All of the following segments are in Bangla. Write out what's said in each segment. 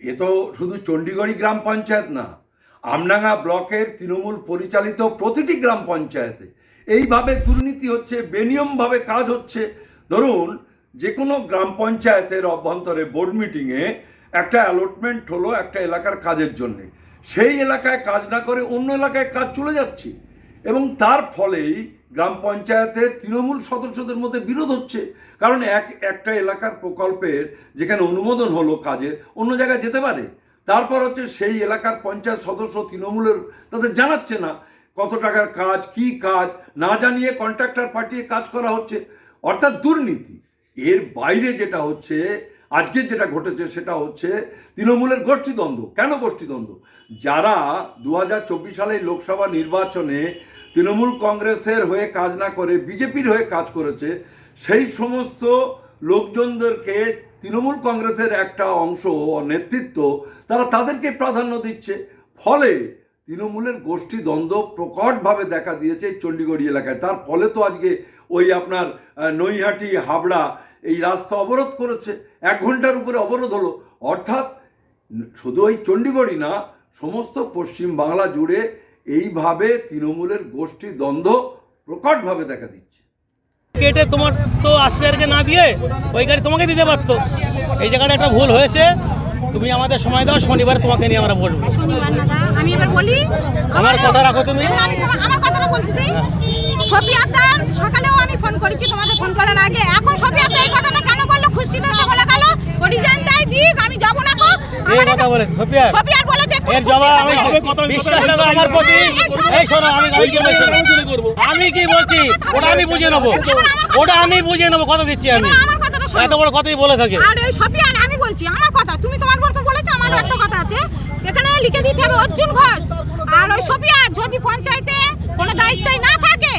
এ তো শুধু চণ্ডীগড়ি গ্রাম পঞ্চায়েত না, আমডাঙ্গা ব্লকের তৃণমূল পরিচালিত প্রতিটি গ্রাম পঞ্চায়েতে এইভাবে দুর্নীতি হচ্ছে, বেনিয়মভাবে কাজ হচ্ছে। ধরুন যে কোনো গ্রাম পঞ্চায়েতের অভ্যন্তরে বোর্ড মিটিংয়ে একটা অ্যালটমেন্ট হলো একটা এলাকার কাজের জন্যে। সেই এলাকায় কাজ না করে অন্য এলাকায় কাজ চলে যাচ্ছে। এবং তার ফলেই গ্রাম পঞ্চায়েতের তৃণমূল সদস্যদের মধ্যে বিরোধ হচ্ছে। কারণ এক, একটা এলাকার প্রকল্পের যেখানে অনুমোদন হলো কাজের, অন্য জায়গায় যেতে পারে। তারপর হচ্ছে সেই এলাকার পঞ্চায়েত সদস্য তৃণমূলের তাদের জানাচ্ছে না কত টাকার কাজ, কি কাজ, না জানিয়ে কন্ট্রাক্টর পাঠিয়ে কাজ করা হচ্ছে। অর্থাৎ দুর্নীতি। এর বাইরে যেটা হচ্ছে আজকে যেটা ঘটেছে সেটা হচ্ছে তৃণমূলের গোষ্ঠীদ্বন্দ্ব। কেন গোষ্ঠীদ্বন্দ্ব? যারা দু হাজার চব্বিশ সালের লোকসভা নির্বাচনে তৃণমূল কংগ্রেসের হয়ে কাজ না করে, বিজেপির হয়ে কাজ করেছে, সেই সমস্ত লোকজনদেরকে তৃণমূল কংগ্রেসের একটা অংশ নেতৃত্ব, তারা তাদেরকে প্রাধান্য দিচ্ছে। ফলে তৃণমূলের গোষ্ঠী দ্বন্দ্ব প্রকটভাবে দেখা দিয়েছে এই চণ্ডীগড়ি এলাকায়। তার ফলে তো আজকে ওই আপনার নৈহাটি, হাবড়া এই রাস্তা অবরোধ করেছে। এক ঘণ্টার উপরে অবরোধ হলো। অর্থাৎ শুধু ওই চণ্ডীগড়ই না, সমস্ত পশ্চিম বাংলা জুড়ে এইভাবে তৃণমূলের গোষ্ঠী দ্বন্দ্ব প্রকটভাবে দেখা দিচ্ছে। কেটে তোমার তো আসপেয়ারকে না দিয়ে ওই গাড়ি তোমাকে দিতে পারতো। এই জায়গাটা একটা ভুল হয়েছে। তুমি আমাদের সময় দাও শনিবার তোমাকে নিয়ে আমরা বলব শনিবার না আমি এবার বলি আমার কথা রাখো তুমি। আমি আমার কথাটা বলতে দিই। সফিয়াদার সকালেও আমি ফোন করেছি তোমাদের ফোন করার আগে। এখন সফিয়াদা এই কথাটা কেন বলল? খুশি তো বলে গেল ও রিজাইন দেয় দিক আমি যাব না গো। এই আমার কথা সফিয়ার বলে যে এর জবাব আমি। বিশ্বাস রাখো আমার প্রতি। এই শোনো আমি আমি কি বলছি আমি কি বলছি? ওটা আমি বুঝে নেব। ওটা আমি বুঝে নেব কথা দিচ্ছি আমি। এবার আমার কথাটা শোনো। এত বড় কথাই বলে থাকে। আর আমি বলছি আমার কথা তুমি তোমার প্রথম বলেছ আমার একটা কথা আছে। এখানে লিখে দিতে হবে অর্জুন ঘোষ। আর ওই সফিয়া যদি পঞ্চায়েতে কোনো দায়িত্বই না থাকে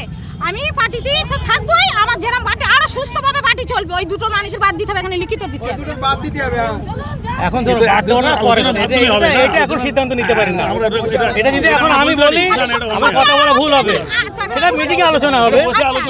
আমি পার্টিতে তো থাকবোই আমার যেরকম পার্টি আরও সুস্থভাবে পার্টি চলবে। ওই দুটো মানুষের বাদ দিতে হবে এখানে লিখিত দিতে হবে। এখন তো বাদ দেবো না পরে না। এটা- এটা- এটা এখন সিদ্ধান্ত নিতে পারি না। এটা যদি এখন আমি বলি আমার কথা বলা ভুল হবে। সেটা মিটিংয়ে আলোচনা হবে। আচ্ছা।